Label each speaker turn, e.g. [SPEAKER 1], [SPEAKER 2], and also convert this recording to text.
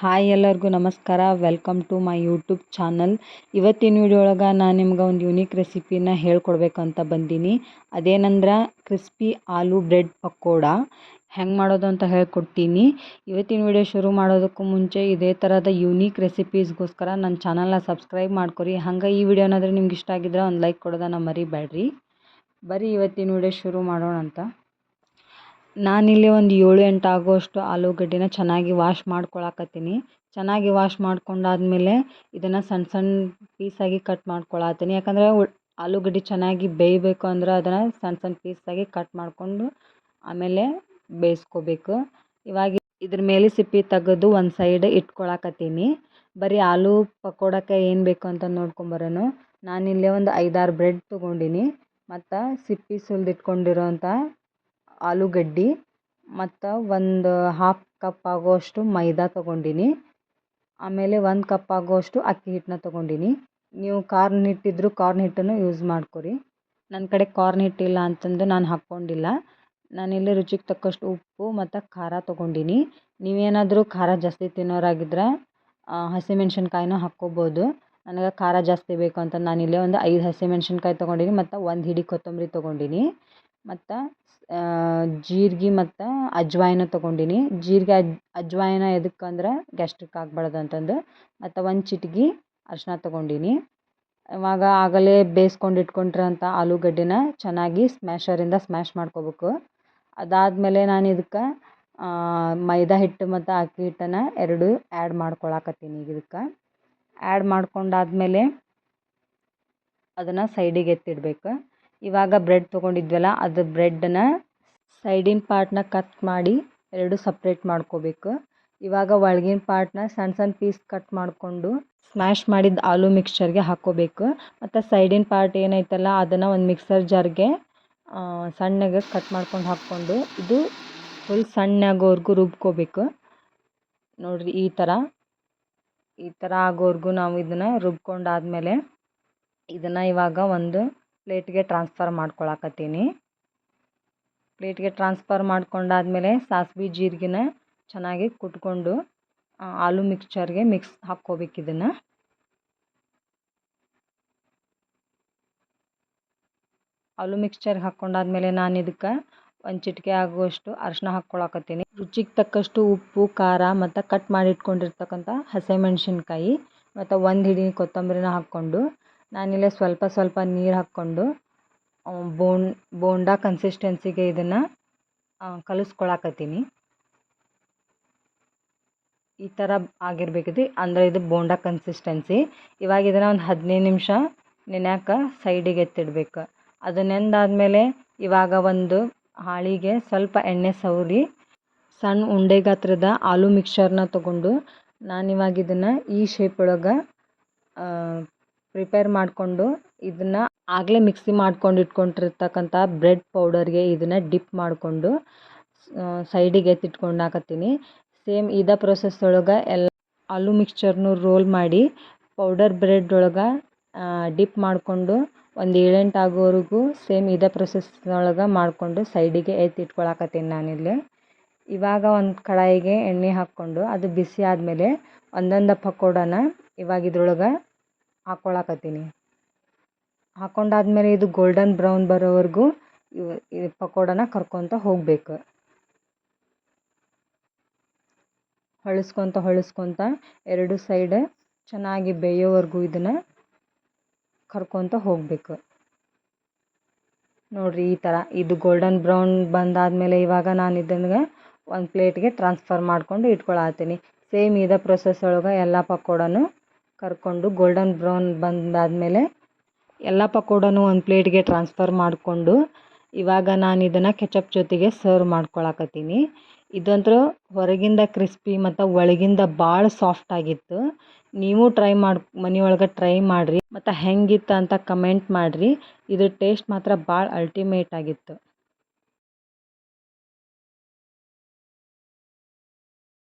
[SPEAKER 1] Hi ಎಲ್ಲರಿಗೂ ನಮಸ್ಕಾರ. Welcome to my YouTube channel ಇವತ್ತಿನ ವಿಡಿಯೋ ಒಳಗೆ ನಾನು ನಿಮ್ಗೆ ಒಂದು ಯುನೀಕ್ ರೆಸಿಪಿನ ಹೇಳ್ಕೊಡ್ಬೇಕಂತ ಬಂದೀನಿ. ಅದೇನಂದ್ರೆ ಕ್ರಿಸ್ಪಿ ಆಲೂ ಬ್ರೆಡ್ ಪಕೋಡ. ಹೆಂಗೆ ಮಾಡೋದು ಅಂತ ಹೇಳ್ಕೊಡ್ತೀನಿ. ಇವತ್ತಿನ ವಿಡಿಯೋ ಶುರು ಮಾಡೋದಕ್ಕೂ ಮುಂಚೆ ಇದೇ ಥರದ ಯುನೀಕ್ ರೆಸಿಪೀಸ್ಗೋಸ್ಕರ ನನ್ನ ಚಾನಲ್ನ ಸಬ್ಸ್ಕ್ರೈಬ್ ಮಾಡ್ಕೊರಿ. ಹಂಗೆ ಈ ವಿಡಿಯೋ ಏನಾದರೂ ನಿಮ್ಗೆ ಇಷ್ಟ ಆಗಿದ್ರೆ ಒಂದು ಲೈಕ್ ಕೊಡೋದನ್ನು ಮರಿಬೇಡ್ರಿ. ಬರೀ ಇವತ್ತಿನ ವಿಡಿಯೋ ಶುರು ಮಾಡೋಣ ಅಂತ ನಾನಿಲ್ಲಿ ಒಂದು ಏಳು ಎಂಟು ಆಗುವಷ್ಟು ಆಲೂಗಡ್ಡೆನ ಚೆನ್ನಾಗಿ ವಾಶ್ ಮಾಡ್ಕೊಳಕತ್ತೀನಿ. ಚೆನ್ನಾಗಿ ವಾಶ್ ಮಾಡ್ಕೊಂಡಾದ್ಮೇಲೆ ಇದನ್ನು ಸಣ್ಣ ಸಣ್ಣ ಪೀಸಾಗಿ ಕಟ್ ಮಾಡ್ಕೊಳತ್ತೀನಿ. ಯಾಕಂದರೆ ಆಲೂಗಡ್ಡೆ ಚೆನ್ನಾಗಿ ಬೇಯಬೇಕು ಅಂದ್ರೆ ಅದನ್ನು ಸಣ್ಣ ಸಣ್ಣ ಪೀಸಾಗಿ ಕಟ್ ಮಾಡಿಕೊಂಡು ಆಮೇಲೆ ಬೇಯಿಸ್ಕೋಬೇಕು. ಇವಾಗ ಇದ್ರ ಮೇಲೆ ಸಿಪ್ಪೆ ತೆಗೆದು ಒಂದು ಸೈಡ್ ಇಟ್ಕೊಳಕತ್ತೀನಿ. ಬರೀ ಆಲೂ ಪಕೋಡಕ್ಕೆ ಏನು ಬೇಕು ಅಂತ ನೋಡ್ಕೊಂಬರೋನು. ನಾನಿಲ್ಲೇ ಒಂದು ಐದಾರು ಬ್ರೆಡ್ ತೊಗೊಂಡೀನಿ. ಮತ್ತು ಸಿಪ್ಪೆ ಸುಲಿದಿಟ್ಕೊಂಡಿರೋಂಥ ಆಲೂಗಡ್ಡೆ ಮತ್ತು ಒಂದು ಹಾಫ್ ಕಪ್ ಆಗುವಷ್ಟು ಮೈದಾ ತೊಗೊಂಡೀನಿ. ಆಮೇಲೆ ಒಂದು ಕಪ್ ಆಗುವಷ್ಟು ಅಕ್ಕಿ ಹಿಟ್ಟನ್ನ ತಗೊಂಡೀನಿ. ನೀವು ಕಾರ್ನ್ ಹಿಟ್ಟಿದ್ರು ಕಾರ್ನ್ ಹಿಟ್ಟನ್ನು ಯೂಸ್ ಮಾಡ್ಕೊರಿ. ನನ್ನ ಕಡೆ ಕಾರ್ನ್ ಹಿಟ್ಟಿಲ್ಲ ಅಂತಂದು ನಾನು ಹಾಕ್ಕೊಂಡಿಲ್ಲ ನಾನಿಲ್ಲಿ ರುಚಿಗೆ ತಕ್ಕಷ್ಟು ಉಪ್ಪು ಮತ್ತು ಖಾರ ತೊಗೊಂಡೀನಿ. ನೀವೇನಾದರೂ ಖಾರ ಜಾಸ್ತಿ ತಿನ್ನೋರಾಗಿದ್ರೆ ಹಸಿಮೆಣ್ಸಿನ್ಕಾಯಿನೂ ಹಾಕ್ಕೋಬೋದು. ನನಗೆ ಖಾರ ಜಾಸ್ತಿ ಬೇಕು ಅಂತ ನಾನಿಲ್ಲೇ ಒಂದು ಐದು ಹಸಿಮೆಣ್ಸಿನ್ಕಾಯಿ ತೊಗೊಂಡೀನಿ ಮತ್ತು ಒಂದು ಹಿಡಿ ಕೊತ್ತಂಬರಿ ತೊಗೊಂಡಿನಿ. ಮತ್ತು ಜೀರ್ಗೆ ಮತ್ತು ಅಜ್ವಾಯಿನ ತೊಗೊಂಡೀನಿ. ಜೀರಿಗೆ ಅಜ್, ಅಜ್ವಾಯಿನ ಎದಕ್ಕಂದ್ರೆ ಗ್ಯಾಸ್ಟ್ರಿಕ್ ಆಗ್ಬಾರ್ದು ಅಂತಂದು. ಮತ್ತು ಒಂದು ಚಿಟಿಕೆ ಅರಿಶಿನ ತೊಗೊಂಡೀನಿ. ಇವಾಗ ಆಗಲೇ ಬೇಯಿಸ್ಕೊಂಡು ಇಟ್ಕೊಂಡಿರೋಂಥ ಆಲೂಗಡ್ಡೆನ ಚೆನ್ನಾಗಿ ಸ್ಮ್ಯಾಷರಿಂದ ಸ್ಮ್ಯಾಶ್ ಮಾಡ್ಕೊಬೇಕು. ಅದಾದಮೇಲೆ ನಾನು ಇದಕ್ಕೆ ಮೈದಾ ಹಿಟ್ಟು ಮತ್ತು ಅಕ್ಕಿ ಹಿಟ್ಟನ್ನು ಎರಡು ಆ್ಯಡ್ ಮಾಡ್ಕೊಳಕತ್ತೀನಿ ಈಗ ಇದಕ್ಕೆ. ಆ್ಯಡ್ ಮಾಡ್ಕೊಂಡಾದ್ಮೇಲೆ ಅದನ್ನು ಸೈಡಿಗೆ ಎತ್ತಿಡಬೇಕು. ಇವಾಗ ಬ್ರೆಡ್ ತೊಗೊಂಡಿದ್ವಲ್ಲ, ಅದು ಬ್ರೆಡ್ಡನ್ನ ಸೈಡಿನ ಪಾರ್ಟ್ನ ಕಟ್ ಮಾಡಿ ಎರಡು ಸಪ್ರೇಟ್ ಮಾಡ್ಕೋಬೇಕು. ಇವಾಗ ಒಳಗಿನ ಪಾರ್ಟ್ನ ಸಣ್ಣ ಸಣ್ಣ ಪೀಸ್ ಕಟ್ ಮಾಡಿಕೊಂಡು ಸ್ಮ್ಯಾಶ್ ಮಾಡಿದ ಆಲೂ ಮಿಕ್ಸ್ಚರ್ಗೆ ಹಾಕ್ಕೋಬೇಕು ಮತ್ತು ಸೈಡಿನ ಪಾರ್ಟ್ ಏನೈತಲ್ಲ, ಅದನ್ನು ಒಂದು ಮಿಕ್ಸರ್ ಜಾರ್ಗೆ ಸಣ್ಣಗೆ ಕಟ್ ಮಾಡ್ಕೊಂಡು ಹಾಕ್ಕೊಂಡು ಇದು ಫುಲ್ ಸಣ್ಣಾಗೋವರೆಗೂ ರುಬ್ಕೋಬೇಕು. ನೋಡಿರಿ ಈ ಥರ ಈ ಥರ ಆಗೋವರೆಗೂ ನಾವು ಇದನ್ನು ರುಬ್ಕೊಂಡಾದಮೇಲೆ ಇದನ್ನು ಇವಾಗ ಒಂದು ಪ್ಲೇಟ್ಗೆ ಟ್ರಾನ್ಸ್ಫರ್ ಮಾಡ್ಕೊಳಕತ್ತೀನಿ. ಪ್ಲೇಟ್ಗೆ ಟ್ರಾನ್ಸ್ಫರ್ ಮಾಡ್ಕೊಂಡಾದ್ಮೇಲೆ ಸಾಸಿವೆ, ಜೀರಿಗೆನ ಚೆನ್ನಾಗಿ ಕುಟ್ಕೊಂಡು ಆಲೂ ಮಿಕ್ಸ್ಚರ್ಗೆ ಮಿಕ್ಸ್ ಹಾಕ್ಕೋಬೇಕು ಇದನ್ನು. ಆಲೂ ಮಿಕ್ಸ್ಚರ್ಗೆ ಹಾಕ್ಕೊಂಡಾದ್ಮೇಲೆ ನಾನು ಇದಕ್ಕೆ ಒಂದು ಚಿಟಿಕೆ ಆಗುವಷ್ಟು ಅರಿಶಿನ ಹಾಕ್ಕೊಳಕತ್ತೀನಿ. ರುಚಿಗೆ ತಕ್ಕಷ್ಟು ಉಪ್ಪು, ಖಾರ ಮತ್ತು ಕಟ್ ಮಾಡಿ ಇಟ್ಕೊಂಡಿರ್ತಕ್ಕಂಥ ಹಸಿಮೆಣ್ಸಿನ್ಕಾಯಿ ಮತ್ತು ಒಂದು ಹಿಡಿ ಕೊತ್ತಂಬರಿನ ಹಾಕ್ಕೊಂಡು ನಾನಿಲ್ಲೇ ಸ್ವಲ್ಪ ಸ್ವಲ್ಪ ನೀರು ಹಾಕ್ಕೊಂಡು ಬೋಂಡ್ ಬೋಂಡ ಕನ್ಸಿಸ್ಟೆನ್ಸಿಗೆ ಇದನ್ನು ಕಲಿಸ್ಕೊಳಕತ್ತೀನಿ. ಈ ಥರ ಆಗಿರ್ಬೇಕಿದೆ. ಅಂದರೆ ಇದು ಬೋಂಡ ಕನ್ಸಿಸ್ಟೆನ್ಸಿ ಇವಾಗ ಇದನ್ನು ಒಂದು ಹದಿನೈದು ನಿಮಿಷ ನೆನೆಯಾಕ ಸೈಡಿಗೆ ಎತ್ತಿಡ್ಬೇಕು. ಅದು ನೆಂದಾದಮೇಲೆ ಇವಾಗ ಒಂದು ಹಾಳಿಗೆ ಸ್ವಲ್ಪ ಎಣ್ಣೆ ಸವರಿ ಸಣ್ಣ ಉಂಡೆ ಗಾತ್ರದ ಆಲೂ ಮಿಕ್ಸರ್ನ ತೊಗೊಂಡು ನಾನಿವಾಗ ಇದನ್ನು ಈ ಶೇಪ್ ಒಳಗೆ ಪ್ರಿಪೇರ್ ಮಾಡಿಕೊಂಡು ಇದನ್ನು ಆಗಲೇ ಮಿಕ್ಸಿ ಮಾಡ್ಕೊಂಡು ಇಟ್ಕೊಂಡಿರ್ತಕ್ಕಂಥ ಬ್ರೆಡ್ ಪೌಡರ್ಗೆ ಇದನ್ನು ಡಿಪ್ ಮಾಡಿಕೊಂಡು ಸೈಡಿಗೆ ಎತ್ತಿಟ್ಕೊಂಡಾಕತ್ತೀನಿ ಸೇಮ್ ಇದೇ ಪ್ರೊಸೆಸ್ ಒಳಗೆ ಎಲ್ಲ ಆಲೂ ಮಿಕ್ಸ್ಚರ್ನು ರೋಲ್ ಮಾಡಿ ಪೌಡರ್ ಬ್ರೆಡ್ ಒಳಗೆ ಡಿಪ್ ಮಾಡಿಕೊಂಡು ಒಂದು ಏಳೆಂಟು ಆಗೋವರೆಗೂ ಸೇಮ್ ಇದೇ ಪ್ರೊಸೆಸ್ನೊಳಗೆ ಮಾಡಿಕೊಂಡು ಸೈಡಿಗೆ ಎತ್ತಿಟ್ಕೊಳಕತ್ತೀನಿ ನಾನಿಲ್ಲಿ. ಇವಾಗ ಒಂದು ಕಡಾಯಿಗೆ ಎಣ್ಣೆ ಹಾಕ್ಕೊಂಡು ಅದು ಬಿಸಿ ಆದಮೇಲೆ ಒಂದೊಂದು ಪಕೋಡನ ಇವಾಗ ಇದ್ರೊಳಗೆ ಹಾಕ್ಕೊಳಕತ್ತೀನಿ ಹಾಕ್ಕೊಂಡಾದ್ಮೇಲೆ ಇದು ಗೋಲ್ಡನ್ ಬ್ರೌನ್ ಬರೋವರೆಗೂ ಇವು ಈ ಪಕೋಡನ ಕರ್ಕೊತ ಹೋಗಬೇಕು. ಹೊಳಸ್ಕೊತ ಹೊಳಸ್ಕೊತ ಎರಡು ಸೈಡ್ ಚೆನ್ನಾಗಿ ಬೇಯೋವರೆಗೂ ಇದನ್ನು ಕರ್ಕೊತ ಹೋಗಬೇಕು. ನೋಡಿರಿ ಈ ಥರ ಇದು ಗೋಲ್ಡನ್ ಬ್ರೌನ್ ಬಂದಾದಮೇಲೆ ಇವಾಗ ನಾನು ಇದನ್ನು ಒಂದು ಪ್ಲೇಟ್ಗೆ ಟ್ರಾನ್ಸ್ಫರ್ ಮಾಡಿಕೊಂಡು ಇಟ್ಕೊಳತ್ತೀನಿ ಸೇಮ್ ಇದೇ ಪ್ರೊಸೆಸ್ ಒಳಗೆ ಎಲ್ಲ ಪಕೋಡನು ಕರ್ಕೊಂಡು ಗೋಲ್ಡನ್ ಬ್ರೌನ್ ಬಂದಾದಮೇಲೆ ಎಲ್ಲ ಪಕೋಡನು ಒಂದು ಪ್ಲೇಟ್ಗೆ ಟ್ರಾನ್ಸ್ಫರ್ ಮಾಡಿಕೊಂಡು ಇವಾಗ ನಾನು ಇದನ್ನು ಕೆಚಪ್ ಜೊತೆಗೆ ಸರ್ವ್ ಮಾಡ್ಕೊಳಕತ್ತೀನಿ. ಇದಂತೂ ಹೊರಗಿಂದ ಕ್ರಿಸ್ಪಿ ಮತ್ತು ಒಳಗಿಂದ ಭಾಳ ಸಾಫ್ಟ್ ಆಗಿತ್ತು. ನೀವು ಟ್ರೈ ಮಾಡಿ, ಮನೆಯೊಳಗೆ ಟ್ರೈ ಮಾಡಿರಿ. ಮತ್ತು ಹೆಂಗಿತ್ತು ಅಂತ ಕಮೆಂಟ್ ಮಾಡಿರಿ. ಇದ್ರ ಟೇಸ್ಟ್ ಮಾತ್ರ ಭಾಳ ಅಲ್ಟಿಮೇಟ್ ಆಗಿತ್ತು.